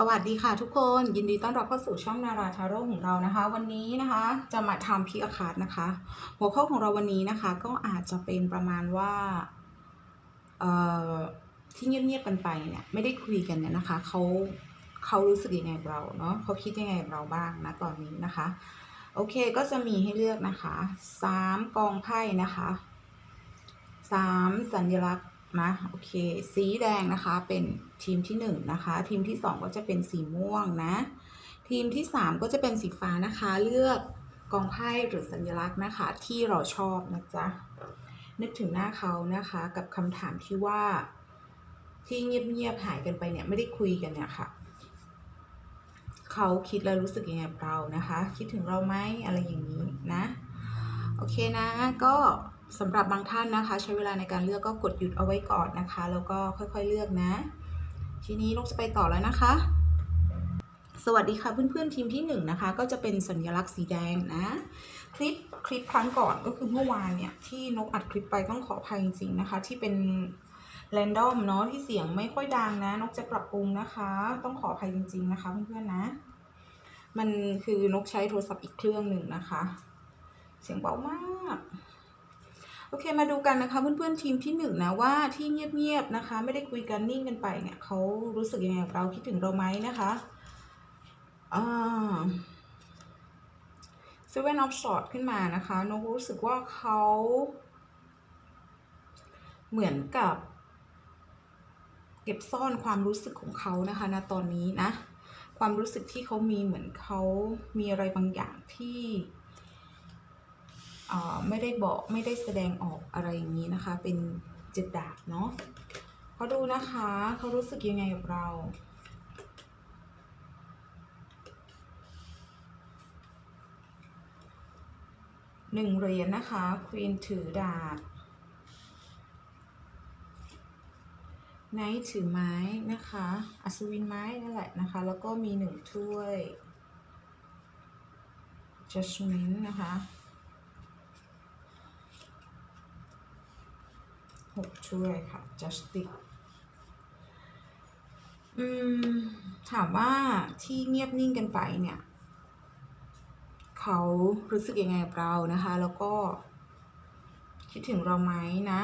สวัสดีค่ะทุกคนยินดีต้อนรับเข้าสู่ช่องนาราทาโร่ของเรานะคะ วันนี้นะคะจะมาทำพีอาคาร์ดนะคะ หัวข้อของเราวันนี้นะคะ ก็อาจจะเป็นประมาณว่าเอ่อที่เงียบๆกันไปเนี่ยไม่ได้คุยกันเนี่ยนะคะเขาเขารู้สึกยังไงเราเนาะเขาคิดยังไงเราบ้างนะตอนนี้นะคะ โอเคก็จะมีให้เลือกนะคะสามกองไพ่นะคะสามสัญลักษณ์ นะโอเค สีแดงนะคะเป็นทีมที่หนึ่งนะคะ ทีมที่สองก็จะเป็นสีม่วงนะ ทีมที่สามก็จะเป็นสีฟ้านะคะ เลือกกองไพ่หรือสัญลักษณ์นะคะ ที่เราชอบนะจ๊ะนึกถึงหน้าเขานะคะ กับคำถามที่ว่า ที่เงียบๆหายกันไปเนี่ยไม่ได้คุยกันเนี่ยค่ะเขาคิดแล้วรู้สึกยังไงเรานะคะ คิดถึงเราไหมอะไรอย่างนี้นะ โอเคนะก็ สำหรับบางท่านนะคะ ใช้เวลาในการเลือกก็กดหยุดเอาไว้ก่อนนะคะ แล้วก็ค่อยๆเลือกนะ ทีนี้นกจะไปต่อแล้วนะคะ สวัสดีค่ะเพื่อนๆทีมที่หนึ่งนะคะ ก็จะเป็นสัญลักษณ์สีแดงนะ คลิปคลิปครั้งก่อนก็คือเมื่อวานเนี่ยที่นกอัดคลิปไปต้องขออภัยจริงๆนะคะ ที่เป็นแรนดอมเนาะที่เสียงไม่ค่อยดังนะ นกจะปรับปรุงนะคะ ต้องขออภัยจริง ๆ นะคะเพื่อนๆนะ มันคือนกใช้โทรศัพท์อีกเครื่องหนึ่งนะคะ เสียงเบามาก โอเคมาดูกันนะคะเพื่อนๆทีมที่หนึ่งนะว่าที่เงียบๆนะคะ ไม่ได้คุยกันนิ่งกันไปเนี่ยเขารู้สึกยังไงเราคิดถึงเราไหมนะคะอ่า Seven of Swords ขึ้นมานะคะนกรู้สึกว่าเขาเหมือนกับ เก็บซ่อนความรู้สึกของเขานะคะณตอนนี้นะ ความรู้สึกที่เขามีเหมือนเขามีอะไรบางอย่างที่ ไม่ได้บอกไม่ได้แสดงออกอะไรอย่างนี้นะคะ เป็นเจ็ดดาบเนาะเขาดูนะคะเขารู้สึกยังไงกับเราหนึ่งเหรียญนะคะควีนถือดาบไนท์ถือไม้นะคะ อัศวินไม้นั่นแหละนะคะ แล้วก็มีหนึ่งถ้วย judgment นะคะ หกถ้วยค่ะ justice อืม ถามว่าที่เงียบนิ่งกันไปเนี่ย เขารู้สึกยังไงกับเรานะคะ แล้วก็ คิดถึงเราไหมนะ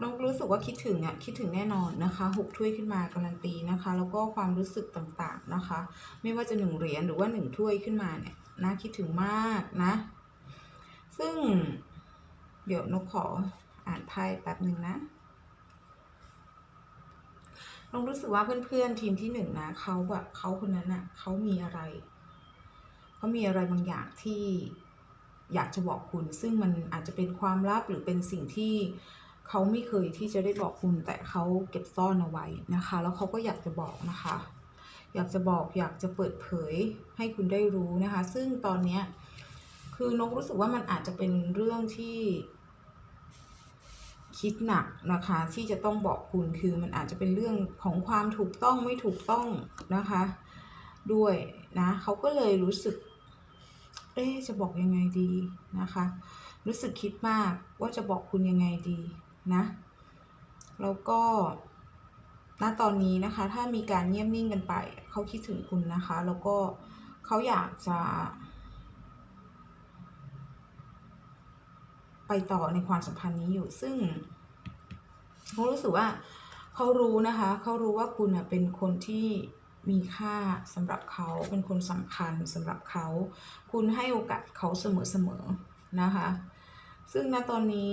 เรารู้สึกว่าคิดถึงอะคิดถึงแน่นอนนะคะหกถ้วยขึ้นมาการันตีนะคะ แล้วก็ความรู้สึกต่างๆนะคะ ไม่ว่าจะหนึ่งเหรียญหรือว่าหนึ่งถ้วยขึ้นมาเนี่ยนะคิดถึงมากนะ ซึ่งเดี๋ยวนกขอ อ่านไพ่แป๊บหนึ่งนะลองรู้สึกว่าเพื่อนๆทีมที่หนึ่งนะเขาแบบเขาคนนั้นอะเขามีอะไรเขามีอะไรบางอย่างที่อยากจะบอกคุณ ซึ่งมันอาจจะเป็นความลับหรือเป็นสิ่งที่เขาไม่เคยที่จะได้บอกคุณ แต่เขาเก็บซ่อนเอาไว้นะคะ แล้วเขาก็อยากจะบอกนะคะ อยากจะบอกอยากจะเปิดเผยให้คุณได้รู้นะคะ ซึ่งตอนเนี้ยคือนกรู้สึกว่ามันอาจจะเป็นเรื่องที่ คิดหนักนะคะ ที่จะต้องบอกคุณคือมันอาจจะเป็นเรื่องของความถูกต้องไม่ถูกต้องนะคะ ด้วยนะเขาก็เลยรู้สึก เอ๊จะบอกยังไงดีนะคะ รู้สึกคิดมากว่าจะบอกคุณยังไงดีนะแล้วก็ณตอนนี้นะคะ ถ้ามีการเงียบนิ่งกันไป เขาคิดถึงคุณนะคะ แล้วก็เขาอยากจะ ไปต่อในความสัมพันธ์นี้อยู่ ซึ่งเขารู้สึกว่าเขารู้นะคะเขารู้ว่าคุณเป็นคนที่มีค่าสำหรับเขาเป็นคนสำคัญสำหรับเขา คุณให้โอกาสเขาเสมอๆนะคะ ซึ่งณตอนนี้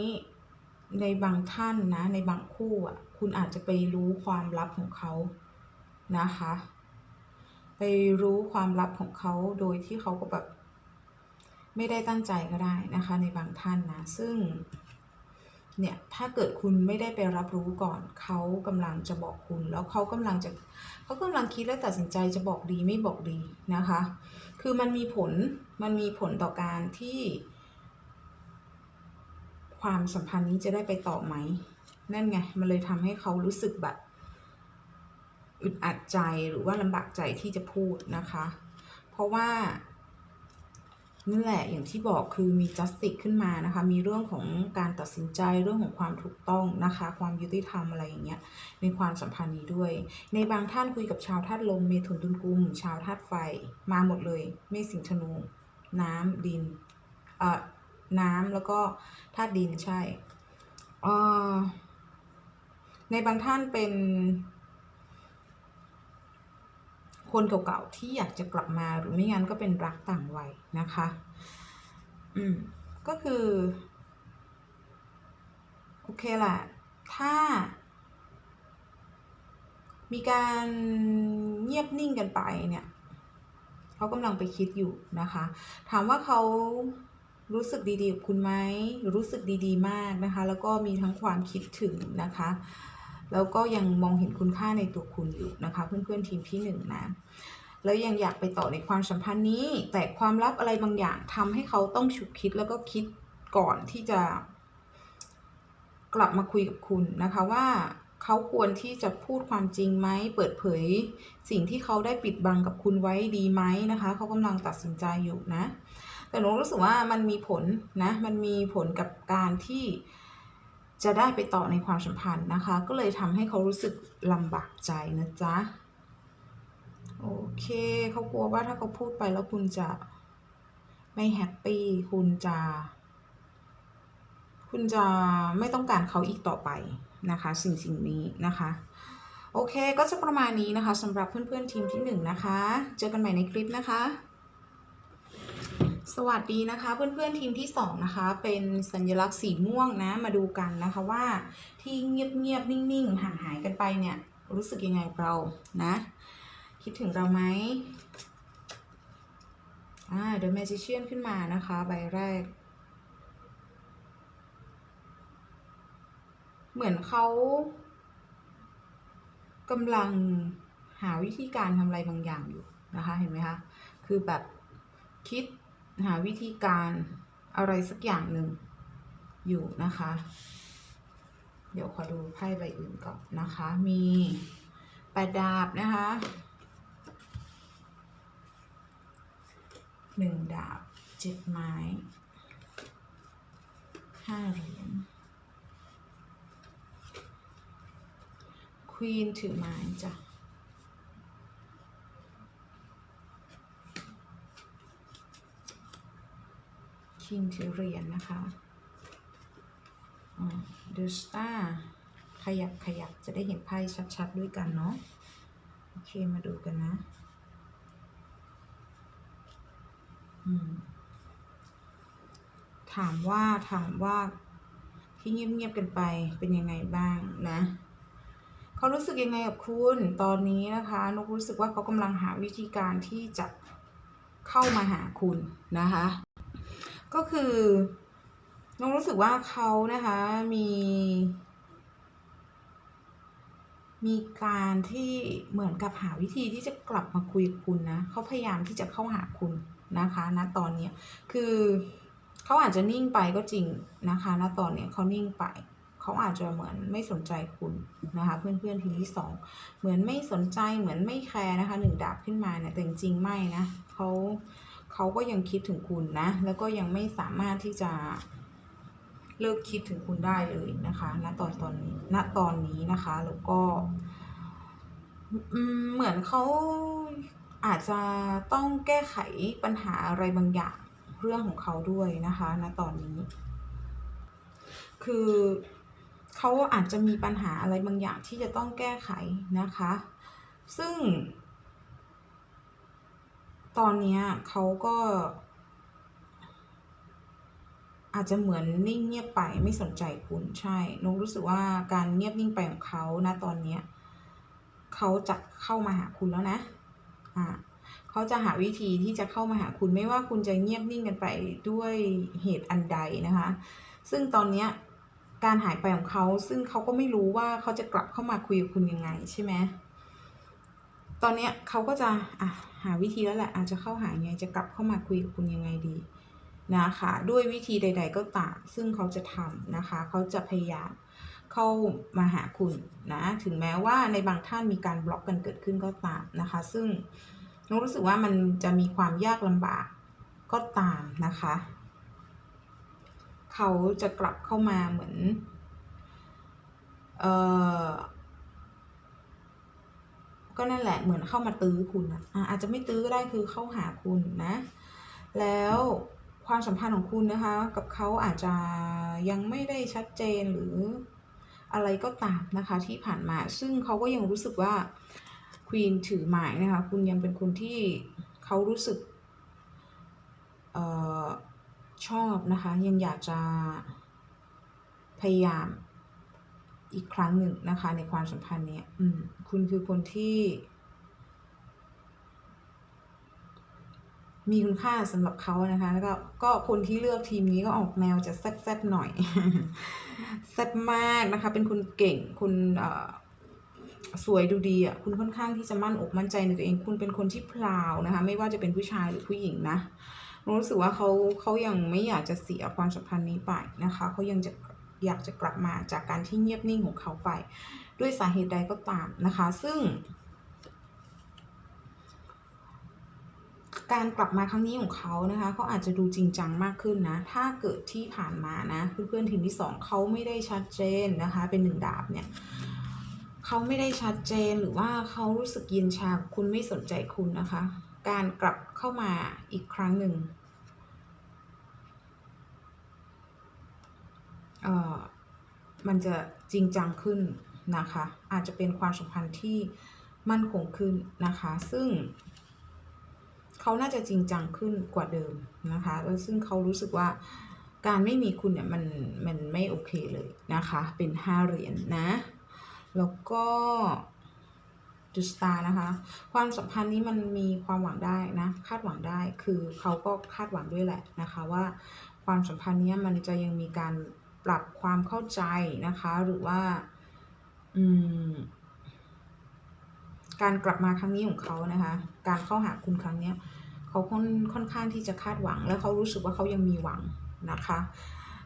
ในบางท่านนะในบางคู่อะคุณอาจจะไปรู้ความลับของเขานะคะ ไปรู้ความลับของเขาโดยที่เขาก็แบบ ไม่ได้ตั้งใจก็ได้นะคะในบางท่านนะซึ่งเนี่ยถ้าเกิดคุณไม่ได้ไปรับรู้ก่อน เขากำลังจะบอกคุณ แล้วเขากำลังจะเขากำลังคิดและตัดสินใจจะบอกดีไม่บอกดีนะคะ คือมันมีผลมันมีผลต่อการที่ ความสัมพันธ์นี้จะได้ไปต่อไหม นั่นไง มันเลยทำให้เขารู้สึกแบบอึดอัดใจหรือว่าลำบากใจที่จะพูดนะคะ เพราะว่า นั่นแหละอย่างที่บอกคือมี justice ขึ้นมานะคะ มีเรื่องของการตัดสินใจเรื่องของความถูกต้องนะคะ ความยุติธรรมอะไรอย่างเงี้ยในความสัมพันธ์นี้ด้วย ในบางท่านคุยกับชาวธาตุลมเมถุนตุลกุม ชาวธาตุไฟมาหมดเลยเมษสิงห์ธนู น้ำดินเอ่อน้ำแล้วก็ธาตุดินใช่เอ่อในบางท่านเป็น คนเก่าๆที่อยากจะกลับมาหรือไม่งั้นก็เป็นรักต่างวัยนะคะ อืม ก็คือ โอเคแหละถ้า มีการเงียบนิ่งกันไปเนี่ยเขากำลังไปคิดอยู่นะคะ ถามว่าเขารู้สึกดีๆกับคุณไหมรู้สึกดีๆ มากนะคะ แล้วก็มีทั้งความคิดถึงนะคะ แล้วก็ยังมองเห็นคุณค่าในตัวคุณอยู่นะคะ เพื่อนๆทีมที่หนึ่งนะแล้วยังอยากไปต่อในความสัมพันธ์นี้ แต่ความลับอะไรบางอย่างทำให้เขาต้องฉุกคิดแล้วก็คิดก่อนที่จะ กลับมาคุยกับคุณนะคะว่าเขาควรที่จะพูดความจริงไหม เปิดเผย สิ่งที่เขาได้ปิดบังกับคุณไว้ดีไหมนะคะ เขากำลังตัดสินใจอยู่นะ แต่หนูรู้สึกว่ามันมีผลนะ มันมีผลกับการที่ จะได้ไปต่อในความสัมพันธ์นะคะ ก็เลยทำให้เขารู้สึกลำบากใจนะจ๊ะ โอเค เขากลัวว่าถ้าเขาพูดไปแล้วคุณจะไม่แฮปปี้ คุณจะ คุณจะไม่ต้องการเขาอีกต่อไปนะคะ สิ่งสิ่งนี้นะคะ โอเค ก็จะประมาณนี้นะคะสำหรับเพื่อนๆทีมที่หนึ่งนะคะ เจอกันใหม่ในคลิปนะคะ สวัสดีนะคะเพื่อนๆทีมที่สองนะคะเป็นสัญลักษณ์สีม่วงนะมาดูกันนะคะว่าที่เงียบๆนิ่งๆห่างหายกันไปเนี่ยรู้สึกยังไงเรานะคิดถึงเราไหมอ่า The Magician ขึ้นมานะคะใบแรก เหมือนเขากำลังหาวิธีการทำอะไรบางอย่างอยู่นะคะเห็นไหมคะคือแบบคิด หาวิธีการอะไรสักอย่างหนึ่งอยู่นะคะ เดี๋ยวขอดูไพ่ใบอื่นก่อนนะคะ มีแปดดาบนะคะหนึ่งดาบเจ็ดไม้ห้าเหรียญควีนถือไม้จ้ะ คิงถือเหรียญนะคะเดอะสตาร์ขยับขยับจะได้เห็นไพ่ชัดๆด้วยกันเนาะโอเคมาดูกันนะถามว่าถามว่าที่เงียบๆกันไปเป็นยังไงบ้างนะเขารู้สึกยังไงกับคุณตอนนี้นะคะนกรู้สึกว่าเขากำลังหาวิธีการที่จะเข้ามาหาคุณนะคะ ก็คือนกรู้สึกว่าเขานะคะมี มีการที่เหมือนกับหาวิธีที่จะกลับมาคุยกับคุณนะเขาพยายามที่จะเข้าหาคุณนะคะณตอนเนี้ยคือเขาอาจจะนิ่งไปก็จริงนะคะณตอนเนี้ยเขานิ่งไปเขาอาจจะเหมือนไม่สนใจคุณนะคะ เพื่อนๆทีที่สองเหมือนไม่สนใจเหมือนไม่แคร์นะคะหนึ่งดาบขึ้นมาเนี่ยแต่จริงๆไม่นะเขา เขาก็ยังคิดถึงคุณนะ แล้วก็ยังไม่สามารถที่จะเลิกคิดถึงคุณได้เลยนะคะณตอนตอนนี้ณตอนนี้นะคะ แล้วก็เหมือนเขาอาจจะต้องแก้ไขปัญหาอะไรบางอย่างเรื่องของเขาด้วยนะคะณตอนนี้ คือเขาอาจจะมีปัญหาอะไรบางอย่างที่จะต้องแก้ไขนะคะ ซึ่ง ตอนนี้เขาก็ อาจจะเหมือนนิ่งเงียบไปไม่สนใจคุณใช่นกรู้สึกว่าการเงียบนิ่งไปของเขานะตอนนี้เขาจะเข้ามาหาคุณแล้วนะอ่าเขาจะหาวิธีที่จะเข้ามาหาคุณไม่ว่าคุณจะเงียบนิ่งกันไปด้วยเหตุอันใดนะคะ ซึ่งตอนนี้การหายไปของเขาซึ่งเขาก็ไม่รู้ว่าเขาจะกลับเข้ามาคุยกับคุณยังไงใช่ไหม ตอนนี้เขาก็จะอะหาวิธีแล้วแหละอาจจะเข้าหาไงจะกลับเข้ามาคุยกับคุณยังไงดีนะคะด้วยวิธีใด ๆ ก็ตามซึ่งเขาจะทำนะคะเขาจะพยายามเข้ามาหาคุณนะถึงแม้ว่าในบางท่านมีการบล็อกกันเกิดขึ้นก็ตามนะคะ ซึ่งนกรู้สึกว่ามันจะมีความยากลำบากก็ตามนะคะ เขาจะกลับเข้ามาเหมือน เอ่อ ก็นั่นแหละเหมือนเข้ามาตื้อคุณอะอาจจะไม่ตื้อก็ได้คือเข้าหาคุณนะ แล้วความสัมพันธ์ของคุณนะคะ กับเขาอาจจะยังไม่ได้ชัดเจนหรืออะไรก็ตามนะคะที่ผ่านมา ซึ่งเขาก็ยังรู้สึกว่าควีนถือหมายนะคะ คุณยังเป็นคนที่เขารู้สึกออชอบนะคะ ยังอยากจะพยายาม อีกครั้งหนึ่งนะคะ ในความสัมพันธ์นี้คุณคือคนที่ มีคุณค่าสำหรับเขานะคะ แล้วก็ก็คนที่เลือกทีมนี้ก็ออกแนวจะแซ่บๆหน่อยแซ่บมากนะคะ เป็นคนเก่งคุณสวยดูดีอะคุณค่อนข้างที่จะมั่นอกมั่นใจในตัวเอง คุณเป็นคนที่พลาวนะคะ ไม่ว่าจะเป็นผู้ชายหรือผู้หญิงนะรู้สึกว่าเขาเขายังไม่อยากจะเสียความสัมพันธ์นี้ไปนะคะเขายังจะ อยากจะกลับมาจากการที่เงียบนิ่งของเขาไป ด้วยสาเหตุใดก็ตามนะคะ ซึ่ง การกลับมาครั้งนี้ของเขานะคะเขาอาจจะดูจริงจังมากขึ้นนะ ถ้าเกิดที่ผ่านมานะเพื่อนๆทีมที่สองเขาไม่ได้ชัดเจนนะคะ เป็นหนึ่งดาบเนี่ยเขาไม่ได้ชัดเจนหรือว่าเขารู้สึกย็นชาคุณไม่สนใจคุณนะคะ การกลับเข้ามาอีกครั้งหนึ่งเอ่อ มันจะจริงจังขึ้นนะคะ อาจจะเป็นความสัมพันธ์ที่มั่นคงขึ้นนะคะ ซึ่งเขาน่าจะจริงจังขึ้นกว่าเดิมนะคะแล้วซึ่งเขารู้สึกว่าการไม่มีคุณเนี่ยมันมันไม่โอเคเลยนะคะ เป็นห้าเหรียญนนะ แล้วก็จุดสตาร์นะคะ ความสัมพันธ์นี้มันมีความหวังได้นะ คาดหวังได้ คือเขาก็คาดหวังด้วยแหละนะคะว่าความสัมพันธ์นี้มันจะยังมีการ ปรับความเข้าใจนะคะ หรือว่าการกลับมาครั้งนี้ของเขานะคะ การเข้าหาคุณครั้งนี้เขาค่อนค่อนข้างที่จะคาดหวัง และเขารู้สึกว่าเขายังมีหวังนะคะ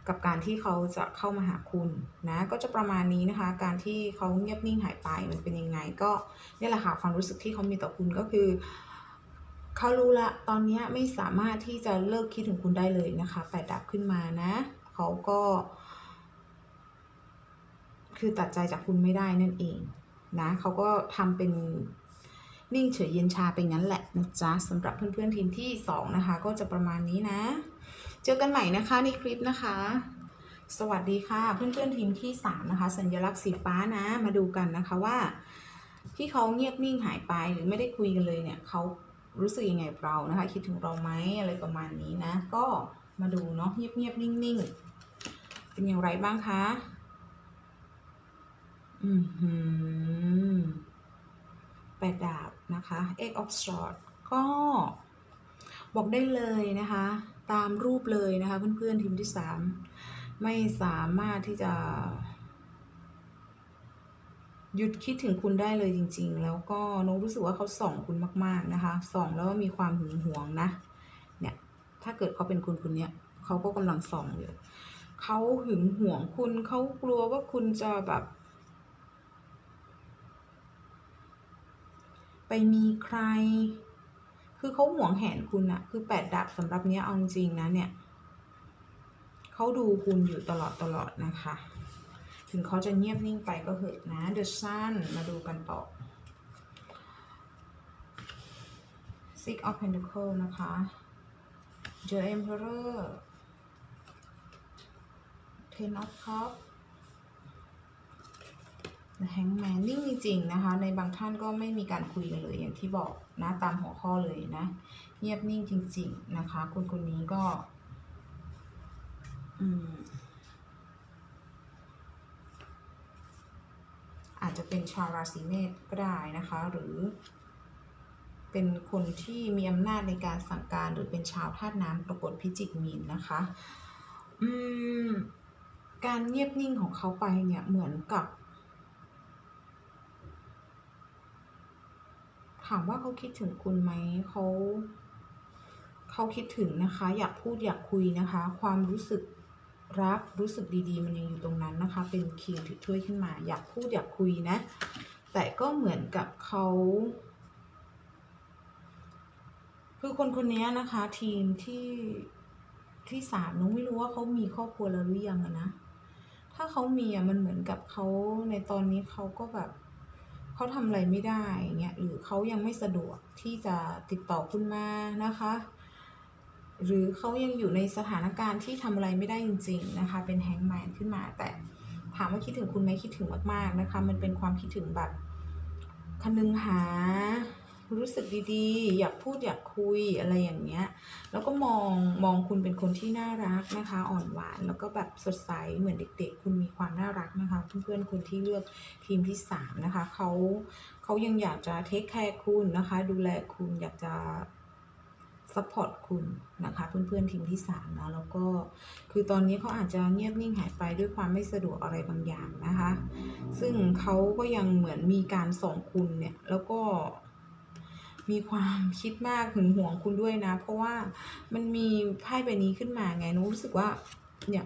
กับการที่เขาจะเข้ามาหาคุณนะก็จะประมาณนี้นะคะ การที่เขาเงียบนิ่งหายไปมันเป็นยังไง ก็นี่แหละค่ะความรู้สึกที่เขามีต่อคุณก็คือเขารู้ละตอนนี้ไม่สามารถที่จะเลิกคิดถึงคุณได้เลยนะคะแปดดับขึ้นมานะ เขาก็ คือตัดใจจากคุณไม่ได้นั่นเองนะเขาก็ทำเป็นนิ่งเฉยเย็นชาไปงั้นแหละนะจ๊ะสำหรับเพื่อนๆทีมที่ 2 นะคะ ก็จะประมาณนี้นะ เจอกันใหม่นะคะในคลิปนะคะ สวัสดีค่ะ เพื่อนๆทีมที่ 3 นะคะ สัญลักษณ์สีฟ้านะ มาดูกันนะคะว่า ที่เขาเงียบนิ่งหายไปหรือไม่ได้คุยกันเลยเนี่ยเขารู้สึกยังไงเรานะคะ คิดถึงเราไหมอะไรประมาณนี้นะ ก็มาดูเนาะเงียบๆนิ่งๆ เป็นอย่างไรบ้างคะ อือหือแปดดาบนะคะ Eight of Swords ก็บอกได้เลยนะคะ ตามรูปเลยนะคะ เพื่อนๆทีมที่สามไม่สามารถที่จะ หยุดคิดถึงคุณได้เลยจริง ๆ แล้วก็นกรู้สึกว่าเขาส่องคุณมาก ๆนะคะส่องแล้วมีความหึงหวงนะ เนี่ย ถ้าเกิดเขาเป็นคุณคนเนี้ยเขาก็กำลังส่องอยู่เขาหึงหวงคุณเขากลัวว่าคุณจะแบบ ไปมีใคร คือเขาหวงแหนคุณอะคือแปดดาบสำหรับเนี้ยเอาจริงนะเนี่ยเขาดูคุณอยู่ตลอดตลอดนะคะ ถึงเขาจะเงียบนิ่งไปก็เหอะนะ The Sun มาดูกันต่อ Six of Pentacles นะคะ The Emperor Ten of Cups The Hangman นิ่งจริงๆนะคะ ในบางท่านก็ไม่มีการคุยกันเลยอย่างที่บอกนะตามหัวข้อเลยนะ เงียบนิ่งจริง ๆนะคะ คนคนนี้ก็ อืมอาจจะเป็นชาวราศีเมษก็ได้นะคะ หรือเป็นคนที่มีอำนาจในการสั่งการหรือเป็นชาวธาตุน้ำปรากฏพิจิกมีนนะคะอืมการเงียบนิ่งของเขาไปเนี่ยเหมือนกับ ถามว่าเขาคิดถึงคุณไหมเขาเขาคิดถึงนะคะ อยากพูดอยากคุยนะคะ ความรู้สึกรักรู้สึกดีๆ มันยังอยู่ตรงนั้นนะคะ เป็นคิงถือถ้วยขึ้นมา อยากพูดอยากคุยนะ แต่ก็เหมือนกับเขาคือคนคนนี้นะคะ ทีมที่ที่สามนุ้งไม่รู้ว่าเขามีครอบครัวแล้วหรือยังนะ ถ้าเขามีอะมันเหมือนกับเขาในตอนนี้เขาก็แบบ เขาทำอะไรไม่ได้เงี้ยหรือเขายังไม่สะดวกที่จะติดต่อคุณมานะคะ หรือเขายังอยู่ในสถานการณ์ที่ทำอะไรไม่ได้จริง ๆนะคะ เป็นแฮงแมนขึ้นมา แต่ถามว่าคิดถึงคุณไหมคิดถึงมากๆนะคะ มันเป็นความคิดถึงแบบคนึงหา รู้สึกดีๆ อยากพูดอยากคุยอะไรอย่างเงี้ย แล้วก็มองมองคุณเป็นคนที่น่ารักนะคะ อ่อนหวาน แล้วก็แบบสดใสเหมือนเด็ก ๆ คุณมีความน่ารักนะคะ เพื่อนๆคนที่เลือกทีมที่สามนะคะเขาเขายังอยากจะเทคแคร์คุณนะคะ ดูแลคุณอยากจะซัพพอร์ตคุณนะคะเพื่อนๆทีมที่สามนะแล้วก็คือตอนนี้เขาอาจจะเงียบนิ่งหายไปด้วยความไม่สะดวกอะไรบางอย่างนะคะ ซึ่งเขาก็ยังเหมือนมีการส่งคุณเนี่ย แล้วก็ มีความคิดมากหึงหวงคุณด้วยนะ เพราะว่ามันมีไพ่ใบนี้ขึ้นมาไงหนูรู้สึกว่า เนี่ย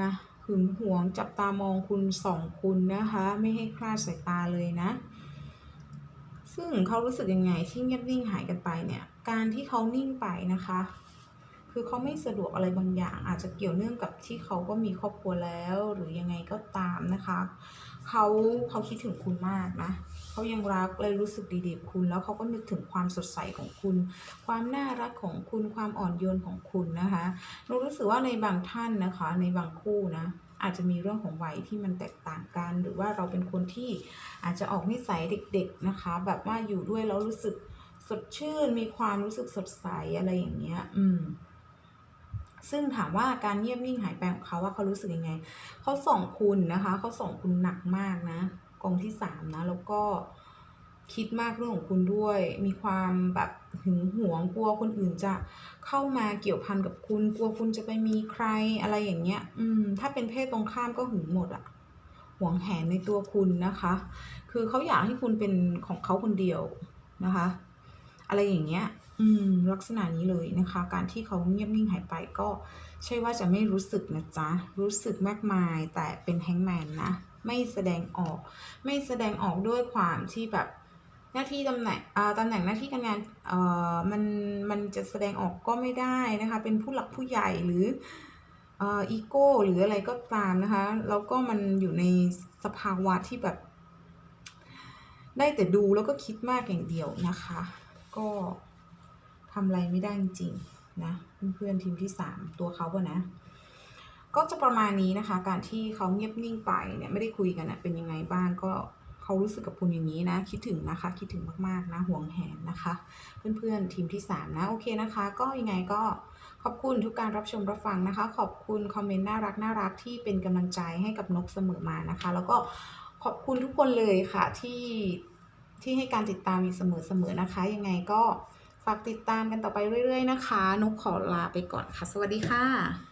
นะหึงหวงจับตามองคุณสองคุณนะคะ ไม่ให้คลาดสายตาเลยนะ ซึ่งเขารู้สึกยังไงที่เงียบนิ่งหายกันไปเนี่ย การที่เขานิ่งไปนะคะ คือเขาไม่สะดวกอะไรบางอย่าง อาจจะเกี่ยวเนื่องกับที่เขาก็มีครอบครัวแล้ว หรือยังไงก็ตามนะคะ เขาเขาคิดถึงคุณมากนะ เขายังรักและรู้สึกดีๆกับคุณ แล้วเขาก็นึกถึงความสดใสของคุณ ความน่ารักของคุณความอ่อนโยนของคุณนะคะหนูรู้สึกว่าในบางท่านนะคะ ในบางคู่นะอาจจะมีเรื่องของวัยที่มันแตกต่างกัน หรือว่าเราเป็นคนที่อาจจะออกนิสัยเด็ก ๆนะคะ แบบว่าอยู่ด้วยแล้วรู้สึกสดชื่น มีความรู้สึกสดใสอะไรอย่างเงี้ย อืม ซึ่งถามว่าการเงียบนิ่งหายไปของเขาว่าเขารู้สึกยังไง เขาส่องคุณนะคะ เขาส่องคุณหนักมากนะ กองที่สามนะ แล้วก็คิดมากเรื่องของคุณด้วย มีความแบบหึงหวงกลัวคนอื่นจะเข้ามาเกี่ยวพันกับคุณ กลัวคุณจะไปมีใครอะไรอย่างเงี้ย อืม ถ้าเป็นเพศตรงข้ามก็หึงหมดอะหวงแหนในตัวคุณนะคะ คือเขาอยากให้คุณเป็นของเขาคนเดียวนะคะ อะไรอย่างเงี้ย อืม ลักษณะนี้เลยนะคะ การที่เขาเงียบนิ่งหายไปก็ใช่ว่าจะไม่รู้สึกนะจ๊ะ รู้สึกมากมายแต่เป็นแฮงแมนนะ ไม่แสดงออก ไม่แสดงออกด้วยความที่แบบหน้าที่ตำแหน่งอ่าตำแหน่งหน้าที่การงานเอ่อมันมันจะแสดงออกก็ไม่ได้นะคะ เป็นผู้หลักผู้ใหญ่หรือเอ่ออีโก้หรืออะไรก็ตามนะคะ แล้วก็มันอยู่ในสภาวะที่แบบ ได้แต่ดูแล้วก็คิดมากอย่างเดียวนะคะ ก็ทำอะไรไม่ได้จริงๆนะ เพื่อนๆทีมที่สามตัวเขาอะนะ ก็จะประมาณนี้นะคะ การที่เขาเงียบนิ่งไปเนี่ยไม่ได้คุยกันเป็นยังไงบ้างก็เขารู้สึกกับคุณอย่างนี้นะคิดถึงนะคะ คิดถึงมากๆนะห่วงแหนนะคะ เพื่อนๆทีมที่สามนะโอเคนะคะ ก็ยังไงก็ขอบคุณทุกการรับชมรับฟังนะคะ ขอบคุณคอมเมนต์น่ารักน่ารักที่เป็นกำลังใจให้กับนกเสมอมานะคะ แล้วก็ขอบคุณทุกคนเลยค่ะที่ที่ให้การติดตามอยู่เสมอๆนะคะ ยังไงก็ฝากติดตามกันต่อไปเรื่อย ๆ นะคะ นกขอลาไปก่อนค่ะ สวัสดีค่ะ